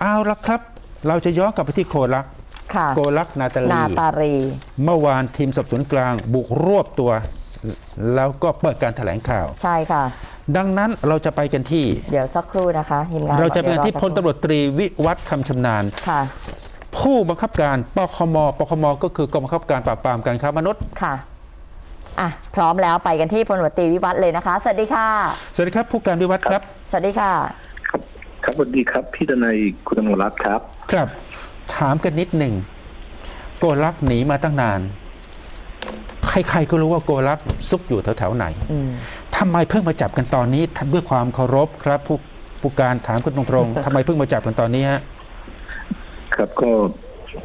เอาละครับ เราจะย้อนกลับไปที่โคลักค่ะโกลักนาตานาลีตารีเมื่อวานทีมสอบสวนกลางบุกรวบตัว แล้วก็เปิดการแถลงข่าว ใช่ค่ะ ดังนั้นเราจะไปกันที่ เดี๋ยวสักครู่นะคะทีมงานเราจะไปบอกกันที่ดี๋ยวพลตำรวจตรีวิวัฒน์คำชำนาญค่ะ ผู้บังคับการปคมปคมก็คือกองบังคับการปราบปรามการค้ามนุษย์ค่ะอะพร้อมแล้วไปกันที่พลตำรวจตรีวิวัฒน์เลยนะคะสวัสดีค่ะ สวัสดีครับผู้การวิวัฒน์ครับ สวัสดีค่ะ ครับครับสวัสดีครับ พี่ดนัยคุณอมรรัตน์ครับ ครับ ถามกันนิดหนึ่งโกลักหนีมาตั้งนาน ใครๆก็รู้ว่าโกลักซุกอยู่แถวๆไหนอืมทำไมเพิ่งมาจับกันตอนนี้ทำด้วยความเคารพครับ ผู้ผู้การถามคุณตรงๆทำไมเพิ่งมาจับกันตอนนี้ฮะ ครับก็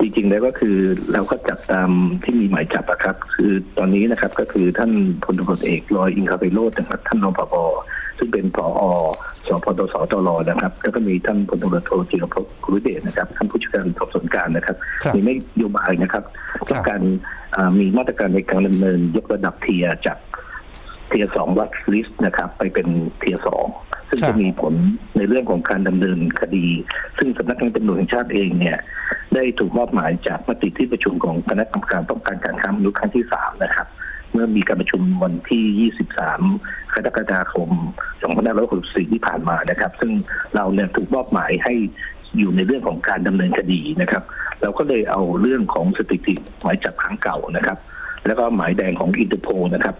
จริงๆแล้วก็คือเราก็จับตามที่มีหมายจับอะครับ คือตอนนี้นะครับก็คือท่านพลตำรวจเอกลอยอิงคาไพโรจน์นะครับท่านรองผบ ซึ่งเป็นผอสพตสตรนะครับแล้วก็มีท่านพลตำรวจโทจิรพงศ์กุลเดชนะครับท่านผู้ช่วยการสอบสวนกลารนะครับครับมีนโยบายนะครับต้องการอ่ามีมาตรการในการดำเนินยกระดับเทียร์จากเทียสองวัดลิสต์นะครับ ไปเป็นเทียสองซึ่งครับ จะมีผลในเรื่องของการดำเนินคดี ซึ่งสำนักงานตำรวจแห่งชาติเองเนี่ย ได้ถูกมอบหมายจากมติที่ประชุมของคณะกรรมการป้องกันการค้ามนุษย์ครั้งที่สามนะครับ เมื่อมีการประชุมวันที่ 23 กรกฎาคม2564ที่ผ่านมานะครับ ซึ่งเราเนี่ยถูกมอบหมายให้อยู่ในเรื่องของการดำเนินคดีนะครับ เราก็เลยเอาเรื่องของสถิติหมายจับครั้งเก่านะครับ แล้วก็หมายแดงของอินเตอร์โพนะครับ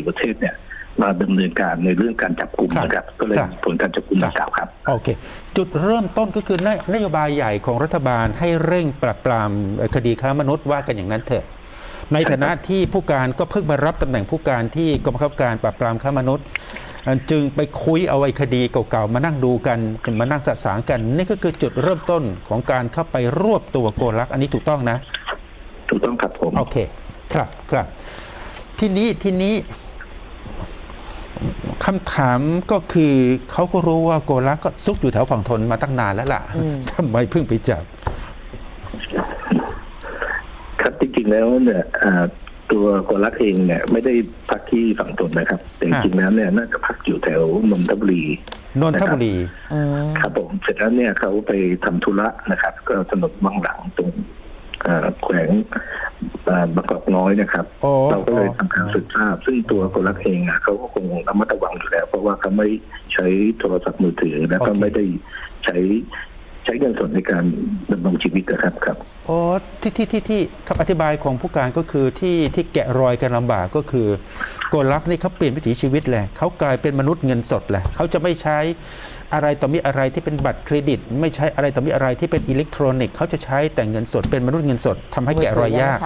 194 ประเทศเนี่ยมาดำเนินการในเรื่องการจับกลุ่มนะครับ ก็เลยครับผลการจับกลุ่มดังกล่าวครับ โอเค จุดเริ่มต้นก็คือนนโยบายใหญ่ของรัฐบาลให้เร่งปราบปรามเอ่อคดีค้ามนุษย์ว่ากันอย่างนั้นเถอะ ในฐานะที่ผู้การก็เพิ่งมารับตำแหน่งผู้การที่กองบังคับการปราบปรามค้ามนุษย์เอ่อจึงไปคุยเอาไอ้คดีเก่าๆมานั่งดูกันมานั่งสะสางกัน นี่ก็คือจุดเริ่มต้นของการเข้าไปรวบตัวโกลักอันนี้ถูกต้องนะ ถูกต้องครับผมโอเค ครับครับ ทีนี้ทีนี้คำถามก็คือเขาก็รู้ว่าโกลักก็ซุกอยู่แถวฝั่งทนมาตั้งนานแล้วล่ะอืมทำไมเพิ่งไปจับ ครับจริงๆ แล้วเนี่ยอ่าตัวโกลักเองเนี่ยไม่ได้พักที่ฝั่งตนนะครับ แต่จริงๆแล้วเนี่ยน่าจะพักอยู่แถวนนทบุรีนนทบุรีอืมครับผมเสร็จแล้วเนี่ยเขาไปทำธุระนะครับ ก็ถนนบางหลังตรงเอ่อแขวงเอ่อบางกอกน้อยนะครับโอ้เราก็เลยทำการสืบทราบ ซึ่งตัวคนรักเองอะเขาก็คงระมัดระวังอยู่แล้ว เพราะว่าเขาไม่ใช้โทรศัพท์มือถือแล้วก็ไม่ได้ใช้ใช้เงินสดในการดำรงชีวิตนะครับครับโอ้ที่ที่ที่ที่คำอธิบายของผู้การก็คือที่ที่แกะรอยกันลำบากก็คือโกลักนี่เขาเปลี่ยนวิถีชีวิตแหละเขากลายเป็นมนุษย์เงินสดแหละเขาจะไม่ใช้อะไรต่อมีอะไรที่เป็นบัตรเครดิต ไม่ใช้อะไรต่อมีอะไรที่เป็นอิเล็กทรอนิกส์เขาจะใช้แต่เงินสดเป็นมนุษย์เงินสดทำให้แกะรอยยาก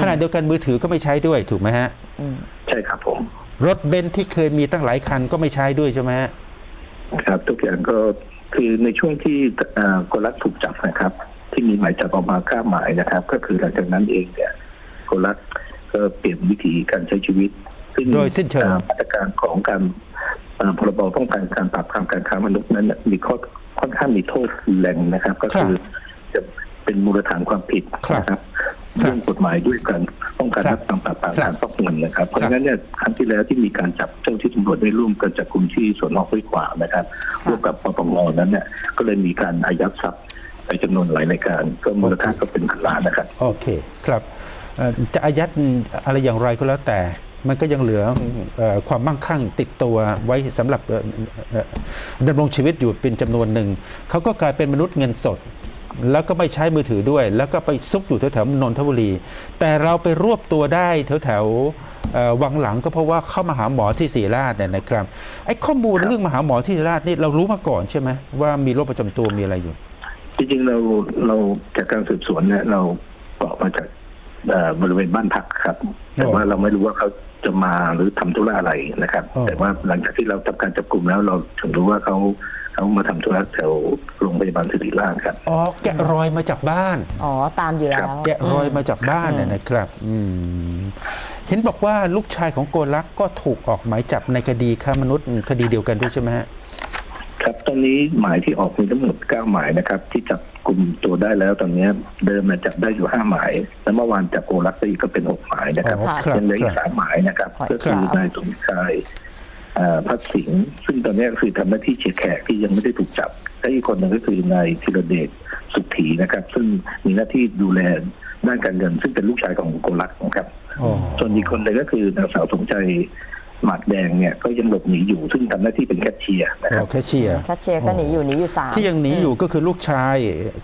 ขณะเดียวกันมือถือก็ไม่ใช้ด้วยถูกไหมฮะใช่ครับผมรถเบนซ์ที่เคยมีตั้งหลายคันก็ไม่ใช้ด้วยใช่ไหมฮะครับ ทุกอย่างก็ คือในช่วงที่เอ่อคนรักถูกจับนะครับ ที่มีหมายจับออกมาเก้าหมายนะครับ ก็คือหลังจากนั้นเองเนี่ยคนรักก็เปลี่ยนวิธีการใช้ชีวิต ซึ่งโดยสิ้นเชิงอ่อมาตรการของการเอ่อพรบป้องกันการปราบปรามการค้ามนุษย์นั้นน่ะมีข้อค่อนข้างมีโทษแรงนะครับ ก็คือจะเป็นมูลฐานความผิดนะครับ เรื่องกฎหมายด้วยการป้องกันครัและบปราบปรามครับการฟอกเงินนะครับ เพราะฉะนั้นเนี่ยครั้งที่แล้วที่มีการจับเจ้าที่ตำรวจได้ร่วมกันจับกลุ่มที่สวนนอกห้วยขวางนะครับร่วมกับปปงนั้นเนี่ยก็เลยมีการอายัดทรัพย์ไปจำนวนหลายรายการก็มูลค่าก็เป็นพันล้านนะครับโอเคครับเอ่อจะอายัดอะไรอย่างไรก็แล้วแต่มันก็ยังเหลือเอ่อความมั่งคั่งติดตัวไว้สำหรับเอ่อเอ่อดำรงชีวิตอยู่เป็นจำนวนหนึ่งเขาก็กลายเป็นมนุษย์เงินสด แล้วก็ไม่ใช้มือถือด้วย แล้วก็ไปซุกอยู่แถวๆนนทบุรี แต่เราไปรวบตัวได้แถวๆเอ่อวังหลังก็เพราะว่าเข้ามาหาหมอที่ศรีราชเนี่ยนะครับไอ้ข้อมูลเรื่องมาหาหมอที่ศรีราชนี่เรารู้มาก่อนใช่ไหมว่ามีโรคประจำตัวมีอะไรอยู่ จริงๆเราเราจากการสืบสวนเนี่ยเราออกมาจากเอ่อบริเวณบ้านพักครับ แต่ว่าเราไม่รู้ว่าเขาจะมาหรือทำธุระอะไรนะครับอ๋อแต่ว่าหลังจากที่เราทำการจับกลุ่มแล้วเราถึงรู้ว่าเขา เขามาทำธุระแถวโรงพยาบาลสิริราชครับ อ๋อแกะรอยมาจากบ้าน อ๋อ ตามอยู่แล้ว แกะรอยมาจากบ้านน่ะนะครับอืมเห็นบอกว่าลูกชายของโกลักก็ถูกออกหมายจับในคดีค้ามนุษย์คดีเดียวกันด้วยใช่ไหมฮะ ครับตอนนี้หมายที่ออกมีทั้งหมดเก้าหมายนะครับ ที่จับกลุ่มตัวได้แล้วตอนนี้เดิมเนี่ยจับได้อยู่ห้าหมาย แล้วเมื่อวานจับโกลักไปอีกก็เป็นหกหมายนะครับอ๋อค่ะครับยังเหลืออีคกรับ สามหมายนะครับครับ ก็คือนายสมชายเอ่อ พัดสิงห์ซึ่งตอนนี้ก็คือทำหน้าที่เชียร์แขกที่ยังไม่ได้ถูกจับและอีกคนหนึ่งก็คือนายธีรเดชสุขถีนะครับ ซึ่งมีหน้าที่ดูแลด้านการเงิน ซึ่งเป็นลูกชายของโกลักษณ์นะครับอ๋อส่วนอีกคนหนึ่งก็คือนางสาวสมใจหมากแดงเนี่ยก็ยังหลบหนีอยู่ซึ่งทำหน้าที่เป็นแคชเชียร์นะคอ๋รัอบแคชเชียร์แคชเชียร์ก็หนีอยู่หนีอยู่สามที่ยังหนีอยู่ก็คือลูกชาย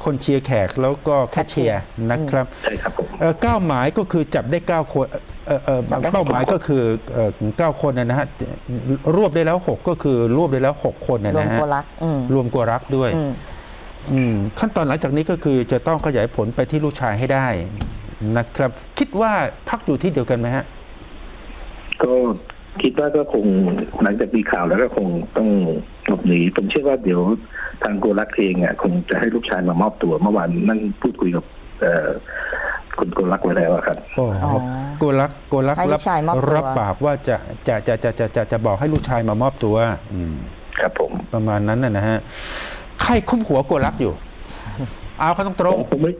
คนเชียร์แขกแล้วก็แคชเชียร์นะครับใช่ครับผมเอ่อเก้าหมายก็คือจับได้เก้าคน เอ่อเอ่อจับได้เป้าหมายก็คือเอ่อเก้าคนนะนะฮะรวบได้แล้วหกก็คือรวบได้แล้วหกคนนะรวมนะฮะโกลักอืมรวมกัวรักด้วยอืมอืมขั้นตอนหลังจากนี้ก็คือจะต้องขยายผลไปที่ลูกชายให้ได้นะครับ คิดว่าพักอยู่ที่เดียวกันไหมฮะก็คิดว่าก็คงหลังจากมีข่าวแล้วก็คงต้องหลบหนีผมเชื่อว่าเดี๋ยวทางโกลักษณ์เองอะคงจะให้ลูกชายมามอบตัว เมื่อวานนั่งพูดคุยกับเอ่อ คุณโกลักษณ์ไว้แล้วอะครับ โอ้อ๋อโกลักโกลักให้ลูรับกชายมอบตัว รับปากว่าจะจะจะจะจะจะจะบอกให้ลูกชายมามอบตัวอืม ครับผมประมาณนั้นนะนะฮะใครคุ้มหัวโกลักอยู่ เอาเขาต้องตรงผมไม่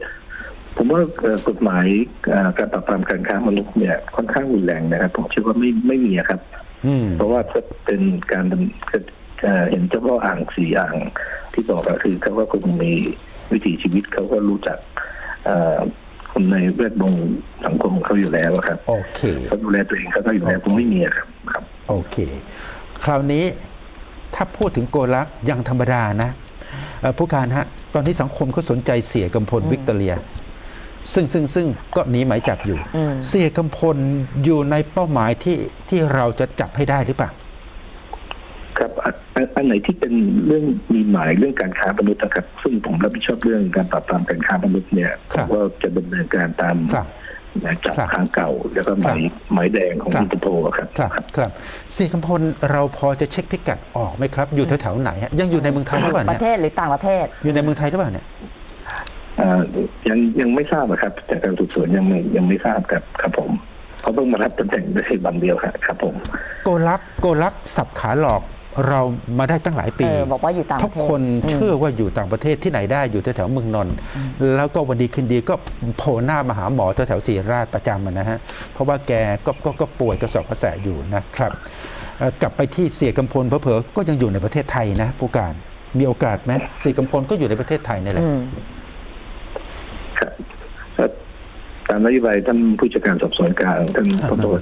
ผมว่าเอ่อกฎหมายเอ่อการปราบปรามการค้ามนุษย์เนี่ยค่อนข้างรุนแรงนะครับ ผมเชื่อว่าไม่ไม่มีอะครับอืม เพราะว่าถ้าเป็นการดำเอ่อเห็นเจ้าพ่ออ่างสีอ่างที่บอกก็คือเขาก็คงมีวิถีชีวิตเขาก็รู้จักเอ่อ คนในแวดวงสังคมของเขาอยู่แล้วอะครับโอเคเขาดูแลตัวเองเขาก็อยู่แล้วคงไม่มีอะครับครับ โอเค คราวนี้ถ้าพูดถึงโกลักยังธรรมดานะเอ่อผู้การฮะ ตอนนี้สังคมเขาสนใจเสียกำพลวิกตอเรีย ซึ่งซึ่งซึ่งก็หนีหมายจับอยู่อืมเสียกำพลอยู่ในเป้าหมายที่ที่เราจะจับให้ได้หรือเปล่า ครับอันอันอันไหนที่เป็นเรื่องมีหมายเรื่องการค้ามนุษย์นะครับ ซึ่งผมรับผิดชอบเรื่องการปราบปรามการค้ามนุษย์เนี่ยครับผมก็จะดำเนินการตามครับหมายจับครับครั้งเก่าแล้วก็หมายครับหมายแดงของครับอินเตอร์โพลอะครับครับครับเสียกำพลเราพอจะเช็คพิกัดออกไหมครับ อยู่แถวๆไหนฮะยังอยู่ในเมืองไทยหรือเปล่าปเนี่ยระเทศหรือต่างประเทศ อยู่ในเมืองไทยหรือเปล่าเนี่ยอ่ายังยังไม่ทราบอะครับจากการสืบสวนยังไม่ยังไม่ทราบครับครับผมเขาเพิ่งมารับตำแหน่งได้วันเดียวครับครับผม โกลักโกลักสับขาหลอก เรามาได้ตั้งหลายปีเออบอกว่าอยู่ต่างปทุกระเทศคนอืมเชื่อว่าอยู่ต่างประเทศที่ไหนได้อยู่แถวๆเมืองนนท์แล้วก็วันดีคืนดีก็โผล่หน้ามาหาหมอแถวๆศรีราชประจำอะนะฮะเพราะว่าแกก็ก็ก็ป่วยกระสอบกระแสอยู่นะครับเอ่อกลับไปที่เสียกำพลเผลอๆก็ยังอยู่ในประเทศไทยนะผู้การมีโอกาสไหมเสียกำพลก็อยู่ในประเทศไทยนี่แหละอืมครับก็ตามนโยบายท่านผู้จัดการสอบสวนกลางท่านพลตำรวจ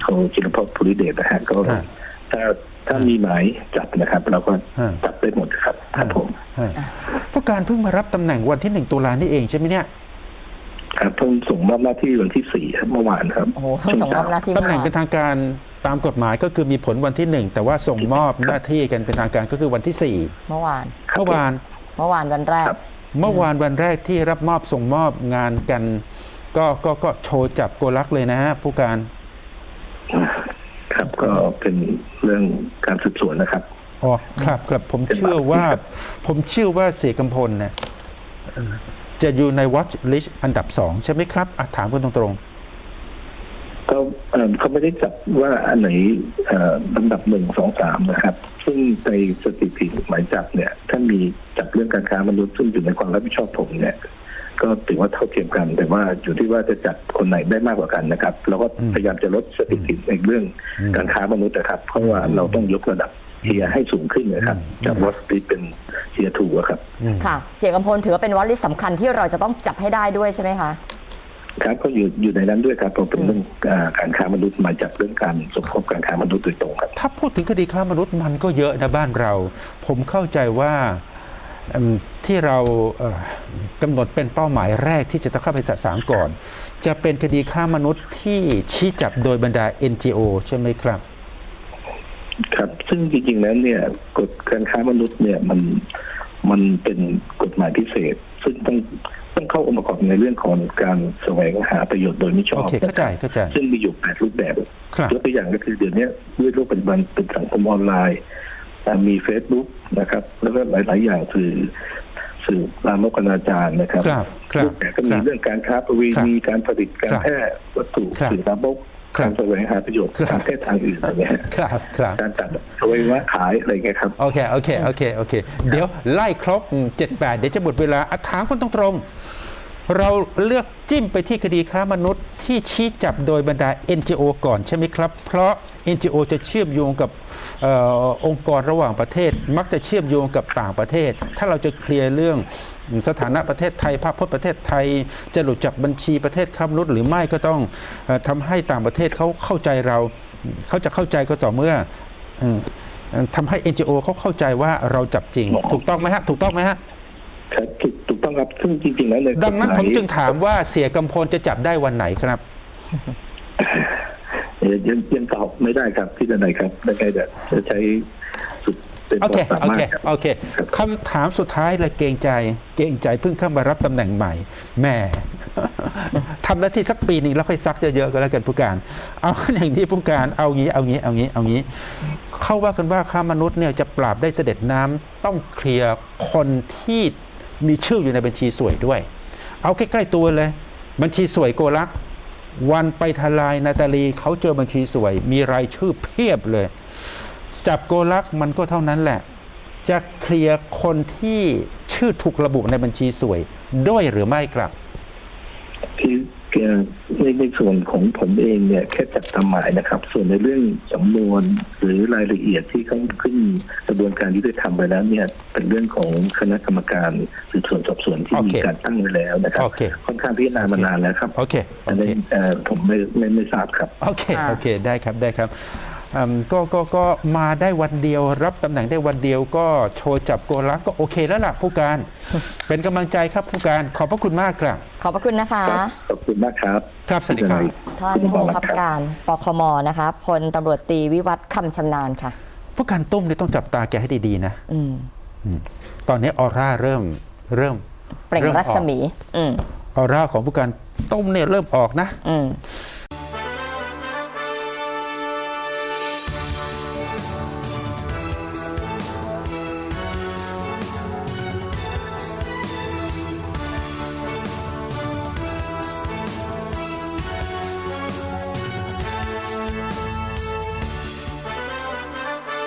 โทจิรพภูริเดชนะฮะก็ฮะถ้า ถ้ามีหมายจับนะครับ เราก็ฮะจับได้หมดครับครับผมผู้การเพิ่งมารับตำแหน่งวันที่หนึ่งตุลานี่เองใช่ไหมเนี่ยครับเพิ่งส่งมอบหน้าที่วันที่สี่ครับเมื่อวานครับโอ้โหเพิ่งส่งมอบหน้าที่ตำแหน่งเป็นทางการตามกฎหมายก็คือมีผลวันที่หนึ่งแต่ว่าส่งมอบหน้าที่กันเป็นทางการก็คือวันที่สี่เมื่อวานครับเมื่อวานเมื่อวานวันแรกครับเมื่อวานวันแรกที่รับมอบส่งมอบงานกัน ก็ก็ก็โชว์จับโกลักเลยนะฮะผู้การ ครับก็เป็นเรื่องการสืบสวนนะครับอ๋อครับครับผมเป็นเชื่อว่าครับผมเชื่อว่าเสียกำพลเนี่ยจะอยู่ใน watch list อันดับสองใช่ไหมครับอะถามกันตรงก็เอ่อเขาไม่ได้จับว่าอันไหนเอ่อลำดับหนึ่งสองสามนะครับ ซึ่งในสถิติหมายจับเนี่ย ถ้ามีจับเรื่องการค้ามนุษย์ซึ่งอยู่ในความรับผิดชอบผมเนี่ย ก็ถือว่าเท่าเทียมกัน แต่ว่าอยู่ที่ว่าจะจับคนไหนได้มากกว่ากันนะครับเราก็พยายามจะลดสถิติในเรื่องการค้ามนุษย์นะครับ เพราะว่าเราต้องยกระดับเทียร์ให้สูงขึ้นนะครับจากวอสติเป็นเทียร์ถูครับๆอืมค่ะ เสียกำพลถือว่าเป็นวอลลิสสำคัญที่เราจะต้องจับให้ได้ด้วยใช่ไหมคะครับก็อยู่อยู่ในนั้นด้วยครับเพราะเป็นเรื่องอ่าการค้ามนุษย์หมายจับเรื่องการสมคบการค้ามนุษย์โดยตรงครับ ถ้าพูดถึงคดีค้ามนุษย์มันก็เยอะนะบ้านเรา ผมเข้าใจว่าอืม ที่เราเอ่อกำหนดเป็นเป้าหมายแรกที่จะต้องเข้าไปสะสางก่อน จะเป็นคดีค้ามนุษย์ที่ชี้จับโดยบรรดา NGO ใช่ไหมครับ ครับ ซึ่งจริงๆแล้วเนี่ยกฎการค้ามนุษย์เนี่ยมันมันเป็นกฎหมายพิเศษ ซึ่งต้องต้องเข้าองค์ประกอบในเรื่องของการแสวงหาประโยชน์โดยมิชอโอบเคเข้าใจเข้าใจซึ่งมีอยู่แปดรูปแบบครับยกตัวอย่างก็คือเดี๋ยวนี้ด้วยโลกปัจจุบันเป็นสังคมออนไลน์อ่า มีเฟซบุ๊กนะครับ แล้วก็หลาย ๆ อย่างสื่อสื่อลามกอนาจารนะครับครับครับรูปแบบก็มีครับเรื่องการค้าประเวณีการผลิตการครับแพร่วัตถุครับสื่อลามกครับการแสวงหาประโยชน์ครับทางเพศทางอื่นอะไรเงี้ยครับครับการตัดอวัยวะขายอะไรเงี้ยครับโอเคโอเคโอเคโอเค เดี๋ยวไล่ครบเจ็ดแปดเดี๋ยวจะหมดเวลาอะถามคนตรง เราเลือกจิ้มไปที่คดีค้ามนุษย์ที่ชี้จับโดยบรรดา NGO ก่อนใช่ไหมครับ เพราะ NGO จะเชื่อมโยงกับเออองค์กรระหว่างประเทศ มักจะเชื่อมโยงกับต่างประเทศ ถ้าเราจะเคลียร์เรื่องสถานะประเทศไทยภาพพจน์ประเทศไทย จะหลุดจากบัญชีประเทศค้ามนุษย์หรือไม่ก็ต้องเออทำให้ต่างประเทศเขาเข้าใจเรา เขาจะเข้าใจก็ต่อเมื่อเออเอ่อทำให้ NGO เขาเข้าใจว่าเราจับจริง ถูกต้องไหมฮะ ถูกต้องไหมฮะครับถูกถูก ต้องครับซึ่งจริงๆแล้วในดังนั้นกฎหผมจึงถามว่าเสียกำพลจะจับได้วันไหนครับเอ่อยังยังตอบไม่ได้ครับที่ไหนครับได้ไงเดี๋ยวจะใช้สุดเป็นคโอเความสาโอมารเคถครับโอเคคำถามสุดท้ายเลยเกรงใจ เกรงใจเพิ่งเข้ามารับตำแหน่งใหม่แหม่ทำหน้าที่สักปีหนึ่งแล้วค่อยซักเยอะๆก็แล้วกันผู้การ เอาอย่างนี้ผู้การเอางี้เอางี้เอางี้เอางี้เขาว่ากันว่าค้ามนุษย์เนี่ยจะปราบได้เสด็จน้ำต้องเคลียร์คนที่ มีชื่ออยู่ในบัญชีสวยด้วย เอาใกล้ๆตัวเลย บัญชีสวยโกลัก วันไปทลายนาตาลีเขาเจอบัญชีสวย มีรายชื่อเพียบเลย จับโกลักมันก็เท่านั้นแหละ จะเคลียร์คนที่ชื่อถูกระบุในบัญชีสวยด้วยหรือไม่ครับ ในในส่วนของผมเองเนี่ยแค่จัดทำหมายนะครับ ส่วนในเรื่องสำนวนหรือรายละเอียดที่เขาขึ้นกระบวนการยุติธรรมไปแล้วเนี่ยเป็นเรื่องของคณะกรรมการสืบสวนสอบสวนที่โอมีเคการตั้งไว้แล้วนะครับโอเคค่อนข้างพิจารณามานานแล้วครับโอเคโออันเคนี้เอ่อผมไม่ไม่ไม่ทราบครับโอเคอ่าโอเคได้ครับได้ครับอืม ก็ก็ก็มาได้วันเดียวรับตำแหน่งได้วันเดียวก็โชว์จับโกลักก็โอเคแล้วล่ะผู้การ เป็นกำลังใจครับผู้การขอบพระคุณมากครับ ขอบพระคุณนะคะครับขอบคุณมากครับ ครับสวัสดีครับท่านผู้บังคับการปคมนะคะพลตำรวจตรีวิวัฒน์คำชำนาญค่ะ ผู้การตุ้มนี่ต้องจับตาแกให้ดีๆนะอืมตอนนี้ออร่าเริ่มเริ่มเปล่งริ่ออกรัศมีอืมออร่าของผู้การตุ้มเนี่ยเริ่มออกนะอืม